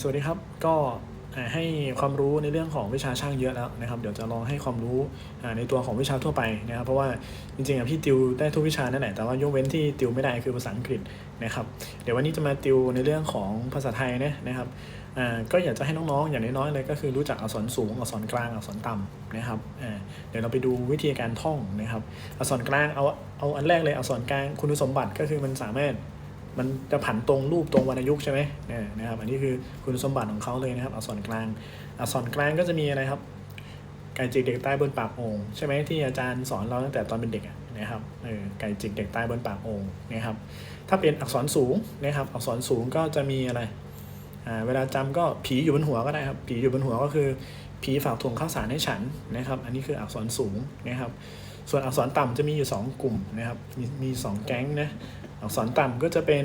สวัสดีครับก็ให้ความรู้ในเรื่องของวิชาช่างเยอะแล้วนะครับ เดี๋ยวจะลองให้ความรู้ในตัวของวิชาทั่วไปนะครับ เพราะว่าจริงๆพี่ติวได้ทุกวิชานั่นแหละแต่ว่ายกเว้นที่ติวไม่ได้คือภาษาอังกฤษนะครับ เดี๋ยววันนี้จะมาติวในเรื่องของภาษาไทยนะนะครับก็อยากจะให้น้องๆ อย่างน้อยๆเลยก็คือรู้จักอักษรสูงอักษรกลางอักษรต่ำนะครับเดี๋ยวเราไปดูวิธีการท่องนะครับ อักษรกลางเอาเอาอันแรกเลยอักษรกลางคุณสมบัติก็คือมันสามารถ มันจะผันตรงรูปตรงวรรณยุกต์ใช่ไหมเนี่ยนะครับอันนี้คือคุณสมบัติของเขาเลยนะครับอักษรกลางอักษรกลางก็จะมีอะไรครับไก่จิกเด็กใต้บนปากโอ่งใช่ไหมที่อาจารย์สอนเราตั้งแต่ตอนเป็นเด็กนะครับเออไก่จิกเด็กใต้บนปากโอ่งนะครับถ้าเป็นอักษรสูงนะครับอักษรสูงก็จะมีอะไรอ่าเวลาจำก็ผีอยู่บนหัวก็ได้ครับผีอยู่บนหัวก็คือผีฝากถุงข้าวสารให้ฉันนะครับ อันนี้คืออักษรสูงนะครับ ส่วนอักษรต่ำจะมีอยู่ 2 กลุ่มนะครับ มีมีสองแก๊งนะ อักษรต่ำก็จะเป็น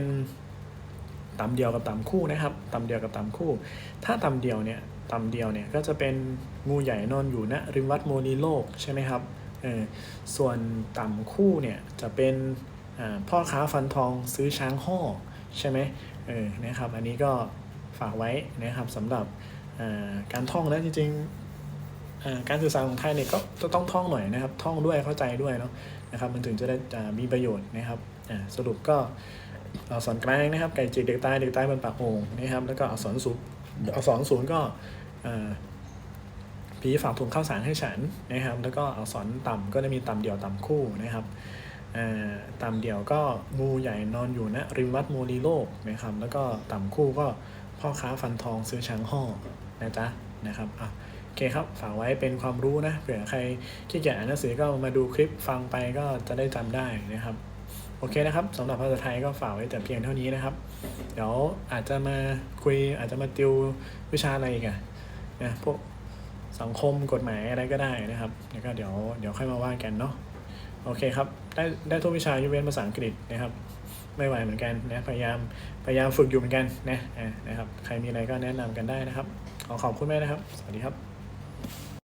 ต่ำเดียวกับต่ำคู่นะครับต่ำเดียวกับต่ำคู่ ถ้าต่ำเดียวเนี่ยต่ำเดียวเนี่ยก็จะเป็นงูใหญ่นอนอยู่ณริมวัดโมลีโลกใช่ไหมครับเออส่วนต่ำคู่เนี่ยจะเป็นพ่อค้าฟันทองซื้อช้างห่อใช่ไหมเออนะครับอันนี้ก็ฝากไว้นะครับสำหรับการท่องนะจริงๆการสื่อสารของไทยเนี่ยก็จะต้องท่องหน่อยนะครับ ท่องด้วยเข้าใจด้วยเนาะนะครับมันถึงจะได้มีประโยชน์นะครับ สรุปก็อักษรกลางนะครับ ไก่จิกเด็กใต้เด็กใต้บนปากโอ่งนะครับ แล้วก็อักษรสูงอักษรศูนย์ก็ผีฝากถุงข้าวสารให้ฉันนะครับ แล้วก็อักษรต่ำก็จะมีต่ำเดี่ยวต่ำคู่นะครับอ่าต่ำเดี่ยวก็งูใหญ่นอนอยู่ณริมวัดโมลีโลกนะครับ แล้วก็ต่ำคู่ก็พ่อค้าฟันทองซื้อช้างห่อนะจ๊ะนะครับอะโอเคครับฝากไว้เป็นความรู้นะเผื่อใครขี้เกียจอ่านหนังสือก็มาดูคลิปฟังไปก็จะได้จำได้นะครับ โอเคนะครับสำหรับภาษาไทยก็ฝากไว้แต่เพียงเท่านี้นะครับ เดี๋ยวอาจจะมาคุยอาจจะมาติววิชาอะไรอีกอะนะพวกสังคมกฎหมายอะไรก็ได้นะครับแล้วก็เดี๋ยวเดี๋ยวค่อยมาว่ากันเนาะโอเคครับได้ได้ทุกวิชายกเว้นภาษาอังกฤษนะครับ ไม่ไหวเหมือนกันนะพยายามพยายามฝึกอยู่เหมือนกันนะนะครับ ใครมีอะไรก็แนะนำกันได้นะครับ ขอขอบคุณแม่นะครับ สวัสดีครับ